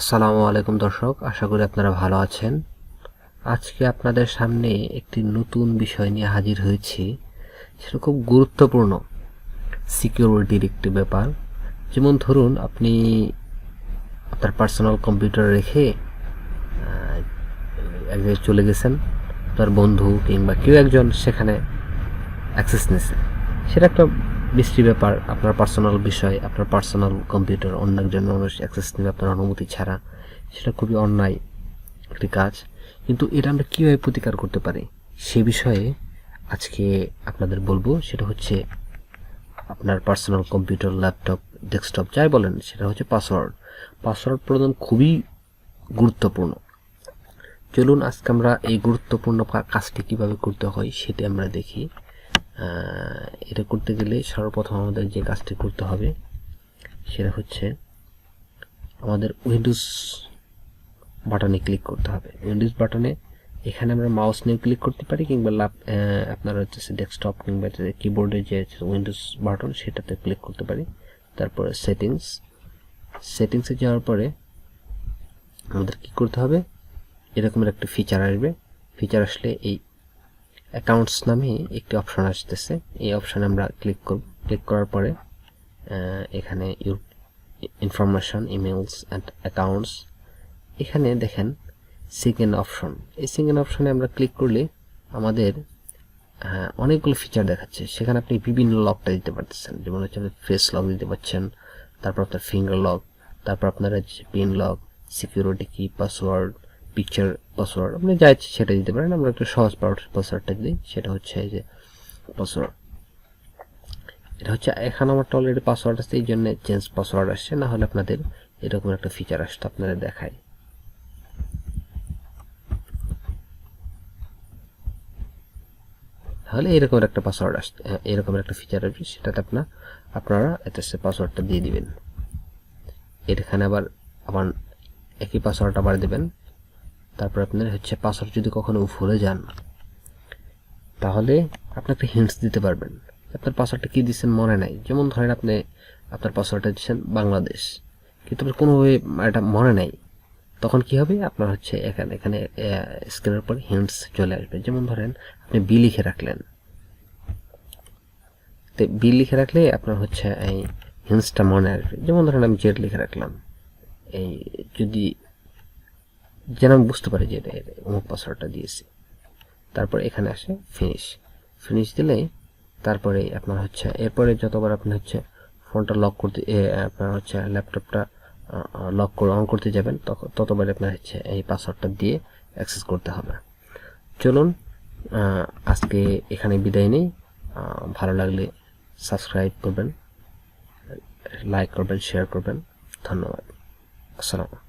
আসসালামু আলাইকুম দর্শক, আশা করি আপনারা ভালো আছেন। আজকে আপনাদের সামনে একটি নতুন বিষয় নিয়ে হাজির হয়েছি। সেটা খুব গুরুত্বপূর্ণ সিকিউরিটির একটি ব্যাপার। যেমন ধরুন, আপনি আপনার পার্সোনাল কম্পিউটার রেখে এক জায়গায় চলে গেছেন, আপনার বন্ধু কিংবা কেউ একজন সেখানে অ্যাক্সেস নিয়েছে। সেটা একটা বিশ্রী ব্যাপার আপনার পার্সোনাল বিষয়, আপনার পার্সোনাল কম্পিউটার অন্য একজন মানুষ অ্যাক্সেস নেবে আপনার অনুমতি ছাড়া, সেটা খুবই অন্যায় একটি কাজ। কিন্তু এটা আমরা কীভাবে প্রতিকার করতে পারি? সে বিষয়ে আজকে আপনাদের বলব, সেটা হচ্ছে আপনার পার্সোনাল কম্পিউটার ল্যাপটপ ডেস্কটপ যাই বলেন, সেটা হচ্ছে পাসওয়ার্ড পাসওয়ার্ড প্রদান খুবই গুরুত্বপূর্ণ। চলুন আজকে আমরা এই গুরুত্বপূর্ণ কাজটি কীভাবে করতে হয়, সেটি আমরা দেখি। এটা করতে গেলে সর্বপ্রথম আমাদের যে কাজটি করতে হবে, সেটা হচ্ছে আমাদের উইন্ডোজ বাটনে ক্লিক করতে হবে। উইন্ডোজ বাটনে এখানে আমরা মাউস নিয়ে ক্লিক করতে পারি, কিংবা ল্যাপ আপনার হচ্ছে ডেস্কটপ কিংবা কিবোর্ডে যে উইন্ডোজ বাটন সেটাতে ক্লিক করতে পারি। তারপরে সেটিংস সেটিংসে যাওয়ার পরে আমাদের কি করতে হবে? এরকমের একটা ফিচার আসবে। ফিচার আসলে এই অ্যাকাউন্টস নামে একটি অপশন আসতেছে। এই অপশানে আমরা ক্লিক করব। ক্লিক করার পরে এখানে your information emails and accounts এখানে দেখেন সেকেন্ড অপশন এই সেকেন্ড অপশনে আমরা ক্লিক করলে আমাদের অনেকগুলো ফিচার দেখাচ্ছে। সেখানে আপনি বিভিন্ন লকটা দিতে পারতেছেন। যেমন হচ্ছে আপনি ফেস লক দিতে পারছেন, তারপর আপনার ফিঙ্গার লক তারপর আপনার হচ্ছে পিন লক সিকিউরিটি কি পাসওয়ার্ড পিকচার পাসওয়ার্ড আপনি যা ইচ্ছে সেটা দিতে পারেন। আমরা একটু সহজ পাসওয়ার্ডটা দিই। সেটা হচ্ছে যে পাসওয়ার্ড এটা হচ্ছে এখানে আমারটা অলরেডি পাসওয়ার্ড আছে, এই জন্য চেঞ্জ পাসওয়ার্ড আসছে। না হলে আপনাদের এরকম একটা ফিচার আসতো, আপনারা দেখায় তাহলে এরকম একটা পাসওয়ার্ড আসছে এরকম একটা ফিচার আসবে। সেটাতে আপনার আপনারা এটা সে পাসওয়ার্ডটা দিয়ে দিবেন। এখানে আবার আবার একই পাসওয়ার্ড আবার দেবেন। তারপর আপনার হচ্ছে পাসওয়ার্ড যদি কখনো ভুলে যান, তাহলে আপনি একটা হিন্টস দিতে পারবেন। আপনার পাসওয়ার্ডটা কী দিচ্ছেন মনে নাই। যেমন ধরেন আপনি আপনার পাসওয়ার্ডটা দিচ্ছেন বাংলাদেশ। কিন্তু আপনার কোনোভাবে এটা মনে নাই, তখন কি হবে? আপনার হচ্ছে এখানে এখানে স্ক্রিনের পরে হিন্টস চলে আসবে। যেমন ধরেন আপনি বি লিখে রাখলেন। তো বি লিখে রাখলে আপনার হচ্ছে এই হিন্টসটা মনে আসবে। যেমন ধরেন আমি জেড লিখে রাখলাম। এই যদি যেন আমি বুঝতে পারি যে এটা অমুক পাসওয়ার্ডটা দিয়েছি। তারপর এখানে আসে ফিনিশ ফিনিশ দিলে তারপরে আপনার হচ্ছে, এরপরে যতবার আপনি হচ্ছে ফোনটা লক করতে আপনার হচ্ছে ল্যাপটপটা লক করে অন করতে যাবেন তখন ততবার আপনার হচ্ছে এই পাসওয়ার্ডটা দিয়ে অ্যাক্সেস করতে হবে। চলুন আজকে এখানে বিদায় নেই। ভালো লাগলে সাবস্ক্রাইব করবেন লাইক করবেন শেয়ার করবেন। ধন্যবাদ। আসসালাম